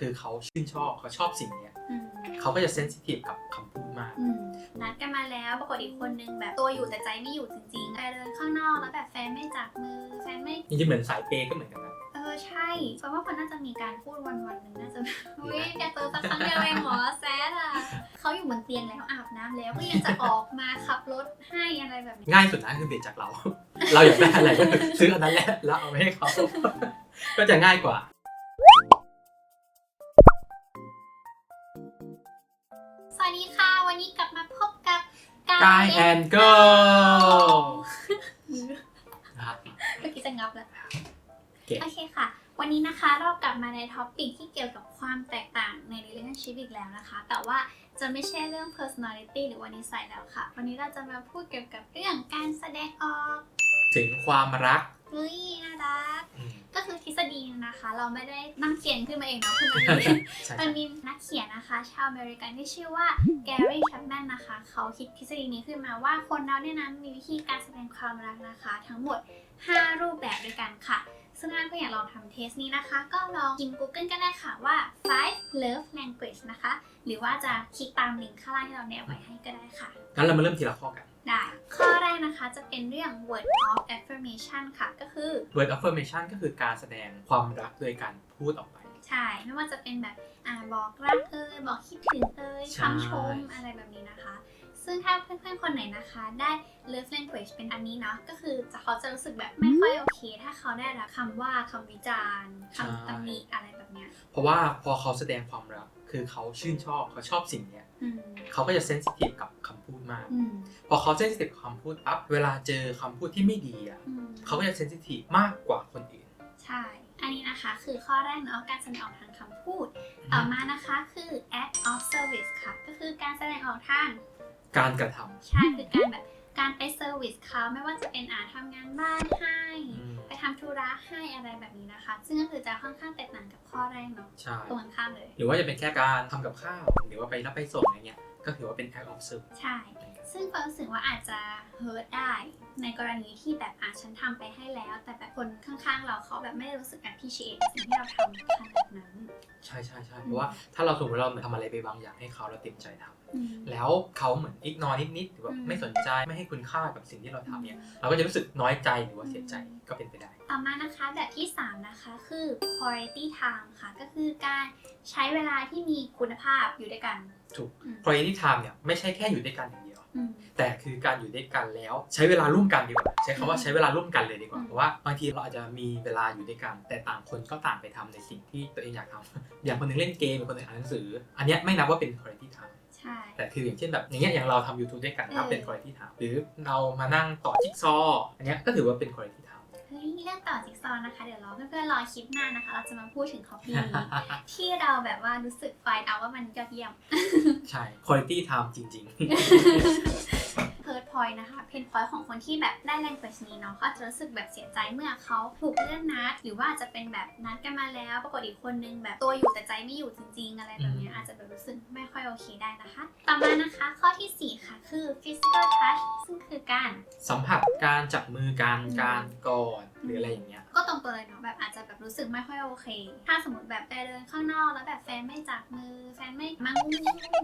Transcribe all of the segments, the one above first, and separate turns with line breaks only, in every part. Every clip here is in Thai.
คือเขาชื่นชอบเขาชอบสิ่งเนี้ย
อืม
เขาก็จะเซนซิทีฟกับคำพูดมาก
อืมนัดกันมาแล้วปรากฏอีกคนนึงแบบตัวอยู่แต่ใจไม่อยู่จริงๆไปเดินข้างนอกแล้วแบบแฟนไม่จับมือแฟนไม่
จริงๆเหมือนสายเปย์ก็เหมือนกันนะ
เออใช่เพราะว่าคนน่าจะมีการพูดวันวันๆหนึ่งน่าจะอุ้ยแกเจอสักครั้งเดียวเองเหรอแซดอะเขาอยู่บนเตียงแล้วอาบน้ำแล้วก็ยังจะออกมาขับรถให้อะไรแบบนี้
ง่ายสุดนะคือเบสจากเรา เราอยากได้อะไรก็ซื้ออันนั้นแหละแล้วเอาไปให้เขาก็จะง่ายกว่า
ดีค่ะ วันนี้กลับมาพบกับ
กายแอนเกิล
เมื่อกี้จะงับแล้ว
เก่ง
โอเคค่ะ วันนี้นะคะเรากลับมาในท็อปปิกที่เกี่ยวกับความแตกต่างใน relationship อีกแล้วนะคะ แต่ว่าจะไม่ใช่เรื่อง personality หรือว่านิสัยแล้วค่ะ วันนี้เราจะมาพูดเกี่ยวกับเรื่องการแสดงออก
ถึงความรัก
เฮ้ยน่ารัก
อืม
ก็คือทฤษฎีนะคะ เราไม่ได้นั่งเขียนขึ้นมาเองเนาะคือมันมี
ใช่
มันมีนักเขียนนะคะ ชาวอเมริกันที่ชื่อว่าแกรี่แชปแมนนะคะ เขาคิดทฤษฎีนี้ขึ้นมาว่าคนเราเนี่ยนะมีวิธีการแสดงความรักนะคะ ทั้งหมด 5 รูปแบบด้วยกันค่ะ ซึ่งถ้าเพื่อนอยากลองทำเทสนี้นะคะ ก็ลองพิมพ์ Google ก็ได้ค่ะว่า five love language นะคะ หรือว่าจะคลิกตามลิงก์ข้างล่างที่เราแนบไว้ให้ก็ได้ค่ะ
งั้นเรามาเริ่มทีละข้อกัน
ได้ ข้อแรกนะคะจะเป็นเรื่อง word of affirmation ค่ะ ก็คือ
word affirmation ก็คือการแสดงความรักโดยการพูดออกไป
ใช่ ไม่ว่าจะเป็นแบบอ่าบอกรักเอ่ยบอกคิดถึงเอ่ย
ใช่
คำชมอะไรแบบนี้นะคะ ซึ่งถ้าเพื่อนๆคนไหนนะคะ ได้ love language เป็นอันนี้เนาะก็คือจะเขาจะรู้สึกแบบไม่ค่อยโอเค ถ้าเขาได้รับคำว่าคำวิจารณ์คำตำหนิอะไรแบบเนี้ย
เพราะว่าพอเขาแสดงความรักคือเขาชื่นชอบเขาชอบสิ่งเนี้ย
อืม
เขาก็จะเซนซิทีฟกับคำพูดมาก
อืม
พอเขาเซนซิทีฟกับคำพูดปั๊บเวลาเจอคำพูดที่ไม่ดีอะ
อืม
เขาก็จะเซนซิทีฟมากกว่าคนอื่น
ใช่ อันนี้นะคะคือข้อแรกเนาะการแสดงออกทางคำพูด ต่อมานะคะคือ act of service ค่ะ ก็คือการแสดงออกทาง
การกระทำ
ใช่คือการแบบการไปเซอร์วิสเขาไม่ว่าจะเป็นอาทำงานบ้านให้
อืม
ไปทำธุระให้อะไรแบบนี้นะคะ ซึ่งก็คือจะค่อนข้างแตกต่างกับข้อแรกเนาะ
ใช่
ตรงกันข้ามเลย
หรือว่าจะเป็นแค่การทำกับข้าว หรือว่าไปรับไปส่งอย่างเงี้ยก็ถือว่าเป็น act of service
ใช่ ซึ่งความรู้สึกว่าอาจจะเฮิร์ตได้ ในกรณีที่แบบอาฉันทำไปให้แล้ว แต่แบบคนข้างๆ เราเขาแบบไม่ได้รู้สึก appreciate สิ่งที่เราทำขนาดนั้น
ใช่ใช่ใช่เพราะว่าถ้าเราสมมติเราทำอะไรไปบางอย่างให้เขาเราเต็มใจทำ
อืม
แล้วเขาเหมือนอิกนอนิดๆหรือว่า
อืม
ไม่สนใจไม่ให้คุณค่ากับสิ่งที่เราทำเนี่ยเราก็จะรู้สึกน้อยใจหรือว่าเสียใจก็เป็นไปได้
ต่อมานะคะแบบที่ 3 นะคะคือ quality time ค่ะ ก็คือการใช้เวลาที่มีคุณภาพอยู่ด้วยกัน
ถูก
อืม
quality time เนี่ยไม่ใช่แค่อยู่ด้วยกันอย่างเดียว
อืม
แต่คือการอยู่ด้วยกันแล้วใช้เวลาร่วมกันดีกว่า ใช้คำว่า
อืม
ใช้เวลาร่วมกันเลยดีกว่า
อืม
เพราะว่าบางทีเราอาจจะมีเวลาอยู่ด้วยกัน แต่ต่างคนก็ต่างไปทำในสิ่งที่ตัวเองอยากทำอย่างคนหนึงเล่นเกมอีกคนหนึงอ่านหนังสือ อันเนี้ยไม่นับว่าเป็น quality time
ใช่
แต่คืออย่างเช่นแบบอย่างเงี้ยอย่างเราทำ YouTube ด้วยกันครับ
เออ
เป็น quality time หรือเรามานั่งต่อจิ๊กซอว์อันเนี้ยก็ถือว่าเป็น quality time
เฮ้ยเรื่องต่อจิ๊กซอว์นะคะ เดี๋ยวรอเพื่อนๆรอคลิปหน้านะคะ เราจะมาพูดถึงคอปปี้ที่เราแบบว่ารู้สึกไฟเอาว่ามันยอดเยี่ยม
ใช่ quality time จริง
เพิร์ดพ อยนะคะเพนพอยของคนที่แบบได้แรงเปิดนี้เนาะเขาอาจจะรู้สึกแบบเสียใจเมื่อเขาถูกเลื่อนนัด หรือว่าอาจจะเป็นแบบนัดกันมาแล้ว ปรากฏอีกคนนึงแบบตัวอยู่แต่ใจไม่อยู่จริง ๆ อะไรแบบเนี้ย
อืม
อาจจะแบบรู้สึกไม่ค่อยโอเคได้นะคะ ต่อมานะคะข้อทีสี่4 ค่ะ คือ physical touch ซึ่งคือการ
ๆสัมผัสการจับมือกัน
อืม
การกอดหรืออะไรอย่างเงี้ย
ก็ตรงตัวเลยเนาะแบบอาจจะแบบรู้สึกไม่ค่อยโอเค ถ้าสมมติแบบไปเดินข้างนอกแล้วแบบแฟนไม่จับมือ แฟนไม่มังงุ้ง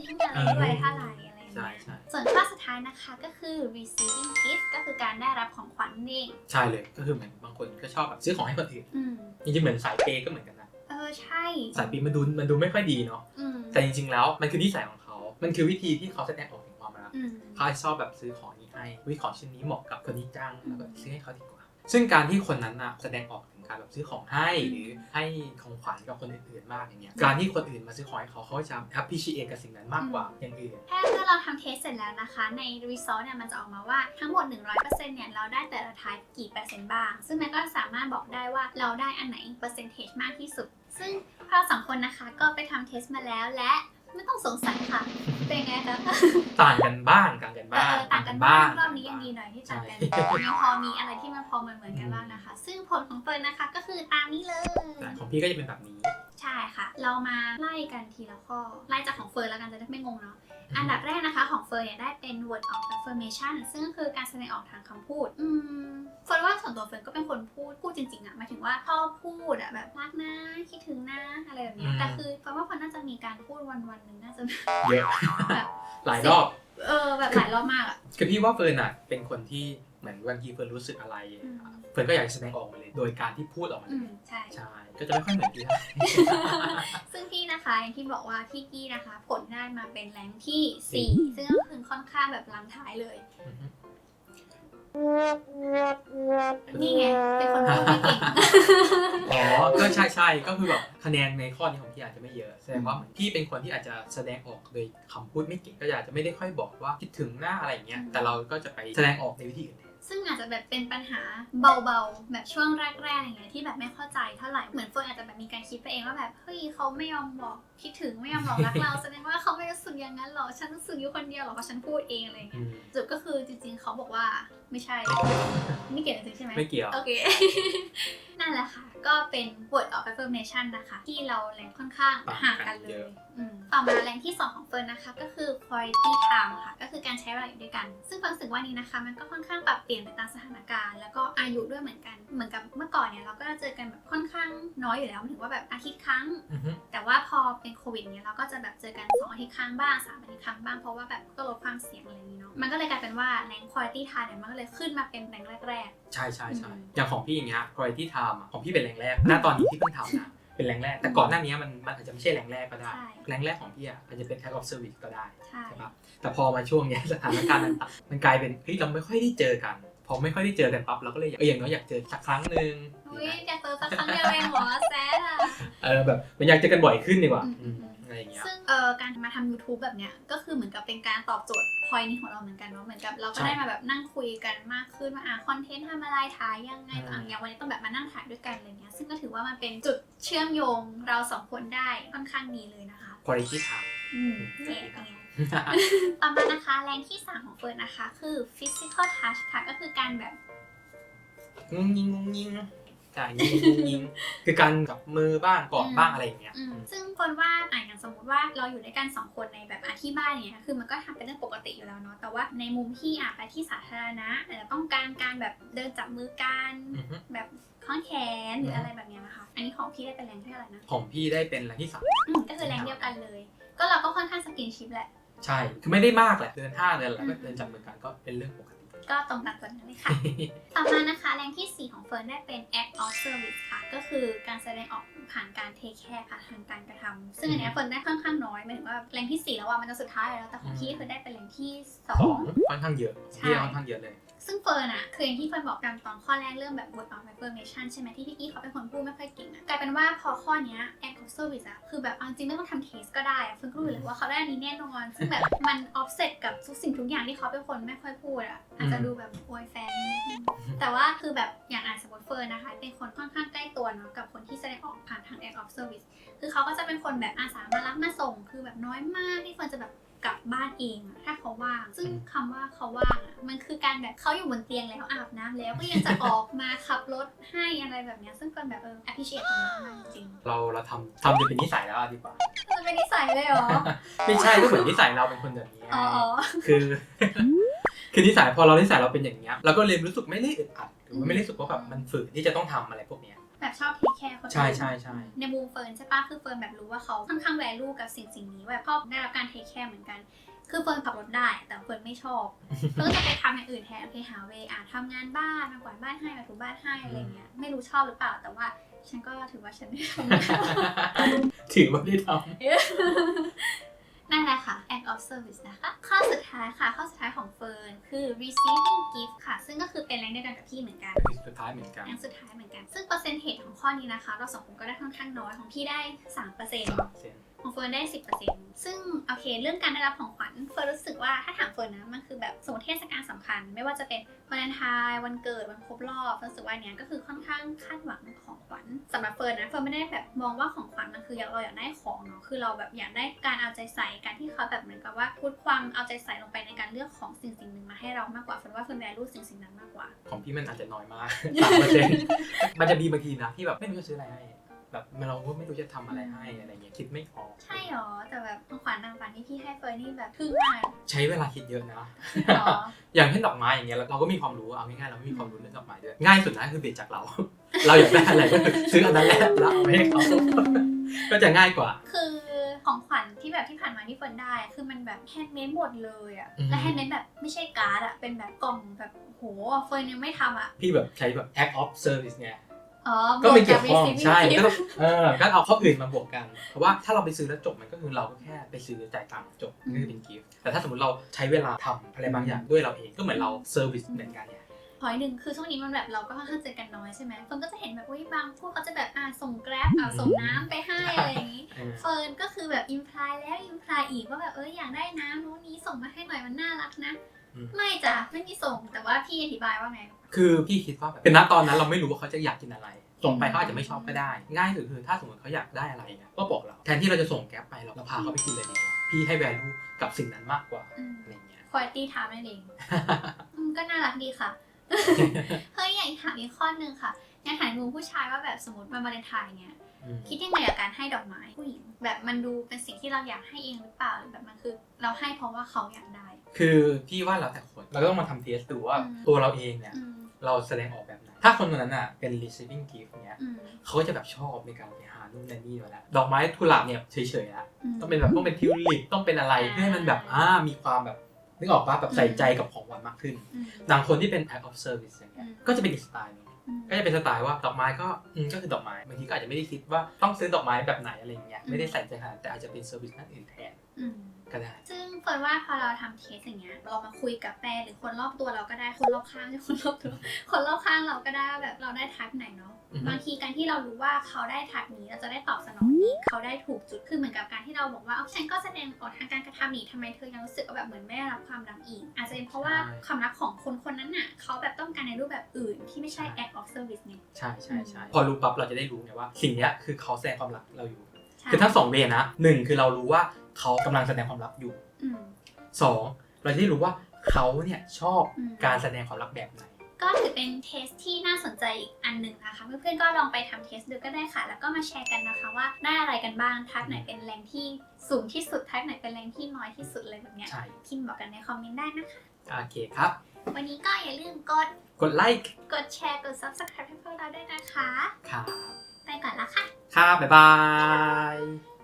ยิ้งอะไรด้วยเท่าไหร่อะไรอย่าง
ใช่
เงี้ย
ใช่
ส่วนข้อสุดท้ายนะคะก็คือ receiving gift ก็คือการได้รับของขวัญนั่นเอง
ใช่เลยก็คือเหมือนบางคนก็ชอบแบบซื้อของให้คนอื่น
อืม
จริงๆเหมือนสายเปย์ก็เหมือนกันนะ
เออใช่
สายเปย์มันดูมันดูไม่ค่อยดีเนาะ
อืม
แต่จริง ๆ แล้วมันคือนิสัยของเขา มันคือวิธีที่เขาแสดงออกถึงความรัก
อืม
เขาชอบแบบซื้อของนี้ให้วิของชิ้นนี้เหมาะกับคนนี้จังแล้วก็ซื้อให้เขาดีกว่า ซึ่งการที่คนนั้นน่ะแสดงออกถึง การแบบซื้อของให้หรือให้ของขวัญกับคนอื่นๆมากอย่างเงี้ยการที่คนอื่นมาซื้อของให้เขาเขาจะ appreciate กับสิ่งนั้นมากกว่าอย่างอื่น
ถ้าเมื่อเราทำเทสเสร็จแล้วนะคะ ใน result เนี่ยมันจะออกมาว่าทั้งหมด 100%เนี่ยเราได้แต่ละ type กี่เปอร์เซ็นต์บ้าง ซึ่งมันก็สามารถบอกได้ว่าเราได้อันไหน percentage มากที่สุด ซึ่งเราสองคนนะคะก็ไปทำเทสมาแล้วและ ไม่ต้องสงสัยค่ะ เป็นไงคะ
ต่างกันบ้างต่างกัน
เอ
บ้าง
อต่างกันบ้างรอบนี้
ต่า
ยัง
บ้า
ดีหน่อยที่ต่างกัน
ใช่
ยังพอมีอะไรที่มันพอเหมือนเหมือนๆกันบ้างนะคะ ซึ่งผลของเฟิร์นนะคะก็คือตามนี้เลย
แต่ของพี่ก็จะเป็นแบบนี้
ใช่ช่ค่ะ เรามาไล่กันทีละข้อ ไล่จากของเฟิร์นแล้วกันจะได้ไม่งงเนาะ อันดับแรกนะคะของเฟิร์นเนี่ยได้เป็น word of affirmation ซึ่งก็คือการแสดงออกทางคำพูด อืมเฟิร์นว่าส่วนตัวเฟิร์นก็เป็นคนพูด พูดจริงๆอะหมายถึงว่าชอบพูดอะแบบรักนะคิดถึงนะอะไรแบบเนี้ย
อืม
แต่คือเฟิร์นว่าเฟิร์นน่าจะมีการพูดวันวันๆหนึ่งน่าจะ
เยอะ
แบบ
หลายรอบ
เออแบบหลายรอบมากอะ
คือพี่ว่าเฟิร์นอะเป็นคนที่เหมือนบางทีเฟิร์นรู้สึกอะไร
อืม
เฟิร์นก็อยากจะแสดงออกมาเลย โดยการที่พูดออกมาเล
อื
ย
มใช่
ใช่ก็จะไม่ค่อยเหมือนพี่เท่าไหร่
ซึ่งพี่นะคะอย่างที่บอกว่าพี่กี้นะคะ ผลได้มาเป็นแรงที่ 4 ซึ่งก็คือค่อนข้างแบบลังท้ายเลย
อือฮึ
นี่ไง เป็นคนพูดไม่เก่ง
อ๋อก็ใช่ใช่ก็คือแบบคะแนนในข้อนี้ของพี่อาจจะไม่เยอะแสดงว่าเหมือนพี่เป็นคนที่อาจจะแสดงออกโดยคำพูดไม่เก่งก็อาจจะไม่ได้ค่อยบอกว่าคิดถึงหน้าอะไรอย่างเงี้ยแต่เราก็จะไปแสดงออกในวิธีอื่นแทน
ซึ่งอาจจะแบบเป็นปัญหาเบาๆ แบบช่วงแรกๆอย่างเงี้ยที่แบบไม่เข้าใจเท่าไหร่ เหมือนเฟิร์นอาจจะแบบมีการคิดไปเองว่าแบบเฮ้ยเขาไม่ยอมบอกคิดถึงไม่ยอมบอกรักเราแสดงว่าเขาไม่รู้สึกอย่างนั้นหรอฉันรู้สึกอยู่คนเดียวหรอเพราะฉันพูดเองอะไรอย่าง
อื
เงี้ย
ม
จุดก็คือจริงๆเขาบอกว่าไม่ใช่ ไม่เกี่ยวจริงๆใช่ไหม
ไม่เกี่ยว
โอเค นั่นแหละค่ะ ก็เป็น word of affirmation นะคะ ที่เราแรงค่อนข้าง
ต่างกัน
ห่างกันเล
เย
ย
อะ
อืมต่อมาแรงที่ 2 ของเฟิร์นนะคะ ก็คือ quality time ค่ะ ก็คือการใช้เวลาอยู่ด้วยกัน ซึ่งเฟิร์นรู้สึกว่านี้นะคะ มันก็ค่อนข้างปรับเปลี่ยนไปตามสถานการณ์ แล้วก็อายุด้วยเหมือนกัน เหมือนกับเมื่อก่อนเนี่ยเราก็จะเจอกันแบบค่อนข้างน้อยอยู่แล้วหมายถึงว่าแบบอาทิตย์ครั้ง
อือฮึ
แต่ว่าพอเป็นโควิดเนี่ยเราก็จะแบบเจอกัน2อาทิตย์ครั้งบ้าง3อาทิตย์ครั้งบ้างเพราะว่าแบบก็ลดความเสี่ยงอะไรอย่างนี้เนาะมันก็เลยกลายเป็นว่าแรง quality time เนี่ยมันก็เลยขึ้นมาเป็นแรงแรก
ใช่ใช่ใช่
อืม
อย่างของพี่อย่างเงี้ย quality time อะของพี่เป็นแรงแรกณตอนนี้ที่เพิ่งทำนะเป็นแรงแรก แต่ก่อนหน้านี้มันมันอาจจะไม่ใช่แรงแรกก็ได้
ใช่
แรงแรกของพี่อะอาจจะเป็น act of service ก็ได้
ๆใช่
ใช่ปะแต่พอมาช่วงเนี้ยสถานการณ์มันต่างมันกลายเป็นเฮ้ยเราไม่ค่อยได้เจอกัน พอไม่ค่อยได้เจอกันปั๊บเราก็เลยอยากเอออย่างน้อยอยากเจอสักครั้งหนึ่ง
อุ้ยอยากเจอสักครั้งเดียวเองเหรอแซดอะ
เออแบบมันอยากเจอกันบ่อยขึ้นดีกว่า
อืม
อืม
อืม
อะไรอย่างเงี้ย
ซึ่งเอ่อการมาทำ YouTube แบบเนี้ยก็คือเหมือนกับเป็นการตอบโจทย์พอยนี้ของเราเหมือนกันเนาะเหมือนกับเราก็
ใช่
ได้มาแบบนั่งคุยกันมากขึ้นว่าอะคอนเทนต์ทำอะไรถ่ายยังไง
อืม
อะอย่างวันนี้ต้องแบบมานั่งถ่ายด้วยกันอะไรเงี้ยซึ่งก็ถือว่ามันเป็นจุดเชื่อมโยงเราสองคนได้ค่อนข้างดีเลยนะคะ
quality time
อืมเนี่ยเป็นไงต่อมานะคะแรงที่3ของเฟิร์นนะคะ คือ physical touch ค่ะก็คือการแบบ
งุ้งยิงงุ้งยิง ใช่ยิงยิงยิงคือการกับมือบ้างกอดบ้างอะไรอย่างเงี้ย
อืมซึ่งคนว่าอะอย่างสมมติว่าเราอยู่ด้วยกัน2คนในแบบอาที่บ้านเนี่ยคือมันก็ทำเป็นเรื่องปกติอยู่แล้วเนาะแต่ว่าในมุมที่อะไปที่สาธารณะอาจจะต้องการการแบบเดินจับมือกัน
อือฮึ
แบบข้อนแขนหรืออะไรแบบเนี้ยนะคะ อันนี้ของพี่ได้เป็นแรงที่อะไหรนะ
ของพี่ได้เป็นแรงที่สาม
อืมก็คือแรงเดียวกันเลย ก็เราก็ค่อนข้างสกินชิปแหละ
ใช่ คือไม่ได้มากแหละ เดินห้างเดินอะไรก็เดินจับมือกันก็เป็นเรื่องปกติ
ก็ตรงตามกฎนั้นเลยค่ะ ต่อมานะคะแรงที่ 4 ของเฟิร์นได้เป็น act of service ค่ะ ก็คือการแสดงออกผ่านการ take care ค่ะทางการกระทำซึ่งอันเนี้ยเฟิร์นได้ค่อนข้างน้อยหมายถึงว่าแรงที่ 4 แล้วว่ามันจะสุดท้ายแล้วแต่ของพี่คือได้เป็นแรงที่
สอง
2
ค่อนข้างเยอะ
ใช่
พี่ค่อนข้างเยอะเลย
ซึ่งเฟิร์นอะคืออย่างที่เฟิร์นบอกกันตอนข้อแรกเรื่องแบบ word of affirmation ใช่ไหมที่พี่กี้เขาเป็นคนพูดไม่ค่อยเก่งอะกลายเป็นว่าพอข้อเนี้ย act of service อะคือแบบเอาจริงไม่ต้องทำเทสก็ได้อะเฟิร์นก็รู้เลยว่าเขาได้อันนี้แน่นอน ซึ่งแบบมัน offset กับทุกสิ่งทุกอย่างที่เขาเป็นคนไม่ค่อยพูดอะอาจจะดูแบบอวยแฟนนิดนึงแต่ว่าคือแบบอย่างอ่านสมมติเฟิร์นนะคะเป็นคนค่อนข้างใกล้ตัวเนาะกับคนที่แสดงออกผ่านทาง act of service คือเขาก็จะเป็นคนแบบอาสามารับมาส่ง คือแบบน้อยมากที่เฟิร์นจะแบบ กลับบ้านเองอะถ้าเขาว่าง ซึ่งคำว่าเขาว่างอะมันคือการแบบเขาอยู่บนเตียงแล้วอาบน้ำแล้วก็ยังจะออกมาขับรถให้อะไรแบบเนี้ยซึ่งเฟิร์นแบบเออ appreciate ตรงนี้มากจริง
เราเราทำทำจนเป็นนิสัยแล้วอะดีกว่า
ๆมันเป็นนิสัยเลยเหรอ
ไม่ใช่ก็เหมือนนิสัยเราเป็นคนแบบนี้ไง
อ๋ออ๋อ
คือ คือนิสัยพอเรานิสัยเราเป็นอย่างเงี้ยเราก็เลยรู้สึกไม่ได้อึดอัดหรือว่าไม่ได้รู้สึกว่าแบบมันฝืนที่จะต้องทำอะไรพวกเนี้ย
แบบชอบเทคแคร์คนอื่น
ใช่ใช่ใช่
ในมุมเฟิร์นใช่ปะคือเฟิร์นแบบรู้ว่าเขาค่อนข้างแวลูกับสิ่งสิ่งนี้แบบชอบได้รับการเทคแคร์เหมือนกัน คือเฟิร์นขับรถได้ แต่เฟิร์นไม่ชอบ เฟิร์นก็จะไปทำอย่างอื่นแทนโอเคหาเวย์อะทำงานบ้านมากวาดบ้านให้มาถูบ้านให้อะไรเงี้ยไม่รู้ชอบหรือเปล่าแต่ว่าฉันก็ถือว่าฉันได้ทำ
ถือว่าได้ท
นั่นแหละค่ะ act of service นะคะ ข้อสุดท้ายค่ะ ข้อสุดท้ายของเฟิร์นคือ receiving gift ค่ะ ซึ่งก็คือเป็นแรงเดียวกันกับพี่เหมือนกันำ
สุดท้ายเหมือนกัน
แรงสุดท้ายเหมือนกัน ซึ่งเปอร์เซ็นต์เทของข้อนี้นะคะ เราสองคนก็ได้ค่อนข้างน้อย ของพี่ได้3%
สามเปอร์เซ็นต์
ของเฟิร์นได้10%ซึ่งโอเค เรื่องการได้รับของขวัญเฟิร์นรู้สึกว่าถ้าถามเฟิร์นนะมันคือแบบสมมติเทศกาลสำคัญ ไม่ว่าจะเป็นวันเลนไทน์วันเกิดวันครบรอบเฟิร์นรู้สึกว่าเนี้ยก็คือค่อนข้างคาดหวังของขวัญสำหรับเฟิร์นนะเฟิร์นไม่ได้แบบมองว่าของขวัญมันคือเราอยากได้ของเนาะคือเราแบบอยากได้การเอาใจใส่การที่เขาแบบเหมือนกับว่าพูดความเอาใจใส่ลงไปในการเลือกของสิ่งสิ่งหนึ่งมาให้เรามากกว่าเฟิร์นว่าเฟิร์นแวลูสิ่งสิ่งนั้นมากกว่า
ของพี่มันอาจจะน้อยมากสามเปอร์เซ็นต์มันจะมีบางทีนะที่แบบไม่รู้จะซื้ออะไรให้ แบบเราก็ไม่รู้จะทำอะไรให้อะไรเงี้ยคิดไม่ออก
ใช่หรอ แต่แบบของขวัญต่างๆที่พี่ให้เฟิร์นนี่แบบทึ่งมาก
ใช้เวลาคิดเยอะนะ
หรอ
อย่างเช่นดอกไม้อย่างเงี้ยเราก็มีความรู้เอาง่ายๆเราไม่มีความรู้เรื่องดอกไม้ด้วยง่ายสุดนะคือเบสจากเรา เราอยากได้อะไรก็คือซื้ออันนั้นแหละแล้วเอาไปให้เขาก็จะง่ายกว่า
คือของขวัญที่แบบที่ผ่านมาที่เฟิร์นได้อะคือมันแบบแฮนด์เมดหมดเลยอะ
อืม
และแฮนด์เมดแบบไม่ใช่การ์ดอะเป็นแบบกล่องแบบโหเฟิร์นยังไม่ทำอะ
พี่แบบใช้แบบ act of service ไง
อ๋อ
ก็ไม่เกี่ยวข้อง
บกั
ใช่
receiving
ก็
gift
ต้องเออก็เอาข้ออื่นมาบวกกัน เพราะว่าถ้าเราไปซื้อแล้วจบมันก็คือเราก็แค่ไปซื้อจ่ายตังค์จบ
อืม
นี่คือเป็นกิฟต์แต่ถ้าสมมติเราใช้เวลาทำอะไรบางอย่างด้วยเราเองก็เหมือนเราเซอร์วิสเหมือนกันเนี่ย
พอยหนึ่งคือช่วงนี้มันแบบเราก็ค่อนข้างเจอกันน้อยใช่ไหมเฟิร์นก็จะเห็นแบบอุ้ยบางพวกเขาจะแบบอ่าส่งแกร็บอ่าส่งน้ำไปให้อะไรอย่างงี้
เออ
เฟิร์นก็คือแบบอิมพลายแล้วอิมพลายอีกว่าแบบเอออยากได้น้ำนู้นนี้ส่งมาให้หน่อยมันน่ารักนะ ไม่จ้ะไม่มีส่งแต่ว่าพี่อธิบายว่าไง
คือพี่คิดว่าแบบเป็นณตอนนั้นเราไม่รู้ว่าเขาจะอยากกินอะไร ส่งไปเขาอาจจะไม่ชอบก็ได้ ง่ายสุดคือถ้าสมมติเขาอยากได้อะไรเนี่ยก็บอกเราแทนที่เราจะส่งแก๊ปไปเราเราพาเขาไปกินเลยดีกว่าพี่ให้ value กับสิ่งนั้นมากกว่า
อืม
อะไรเงี้ย
คุณภาพถามนั่นเองอืมก็น่ารักดีค่ะเฮ้ยอยากถามอีกข้อหนึงค่ะอยากถามมุมผู้ชายว่าแบบสมมติวันวาเลนไทน์เนี่ย
อืม
คิดยังไงกับการให้ดอกไม้ผู้หญิงแบบมันดูเป็นสิ่งที่เราอยากให้เองหรือเปล่าหรือแบบมันคือ เราให้เพราะว่าเขาอยากได้
คือพี่ว่าแล้วแต่คนเราก็ต้องมาทำเทสดูว่า
อืม
ตัวเราเองเนี่ย
อืม
เราแสดงออกแบบไหนถ้าคนคนนั้นอะเป็น receiving gift เนี่ย
อืม
เขาก็จะแบบชอบในการไปหานู่นนั่นนี่มาแล้วดอกไม้กุหลาบเนี่ยเฉยๆละ
ม
ต้องเป็นแบบต้องเป็นทิวลิปต้องเป็นอะไร
อ่า
เพื่อให้มันแบบอ่ามีความแบบนึกออกปะแบบใส่ใจกับของหวานมากขึ้น
อืม
ดังคนที่เป็น act of service อย่างเงี้ย
อืม
ก็จะเป็นอีกสไตล์หนึง
อืม
ก็จะเป็นสไตล์ว่าดอกไม้ก็อืมก็คือดอกไม้บางทีก็อาจจะไม่ได้คิดว่าต้องซื้อดอกไม้แบบไหนอะไรอย่างเงี้ย
อืม
ไม่ได้ใส่ใจขนาดนั้นแต่อาจจะเป็นเซอร์วิสด้านอื่นแทน
อืม
ก็ได้
ซึ่งเฟิร์ นว่าพอเราทำเทสอย่างเงี้ยเรามาคุยกับแฟนหรือคนรอบตัวเราก็ได้คนรอบข้างไม่ใช่คนรอบตัวคนรอบข้างเราก็ได้ว่าแบบเราได้ทักไหนเนาะ
อือฮึ
บางทีการที่เรารู้ว่าเขาได้ทักนี้เราจะได้ตอบสนองนี้เขาได้ถูกจุดคือเหมือนกับการที่เราบอกว่าเอาฉันก็แสดงออกทางการกระทำนี้ทำไมเธอยังรู้สึกว่าแบบเหมือนไม่ได้รับความรักอีก อาจจะเป็นเพราะว่าความรักของคนคนนั้นน่ะเขาแบบต้องการในรูปแบบอื่นที่ไม่ใช่ act of service เนี่ย
ใช่ใช่ใช่พอรู้ปั๊บเราจะได้รู้ไงว่าสิ่งเนี้ยคือเขาแสดงความรักเราอยู่
ใช่
คือทั้งสองเวย์นะหนึ่งคือเรารู้ว่าเขากำลังแสดงความรักอยู่
อืม
สองเราจะได้รู้ว่าเขาเนี่ยชอบ
อืม
การแสดงความรักแบบไหน
ก็ถือเป็นเทสที่น่าสนใจอีกอันหนึ่งนะคะ เพื่อนๆก็ลองไปทำเทสดูก็ได้ค่ะ แล้วก็มาแชร์กันนะคะว่าได้อะไรกันบ้างทักไหนเป็นแรงที่สูงที่สุดทักไหนเป็นแรงที่น้อยที่สุดเลยแบบเนี้ย
ใช่
พิมพ์บอกกันในคอมเมนต์ได้นะคะ
โอเคครับ
วันนี้ก็อย่าลืมกด
กดไลค์
กดแชร์กด subscribe ให้พวกเราด้วยนะคะ
ครับ
ไปก่อนละค่ะ
ครับบ๊ายบาย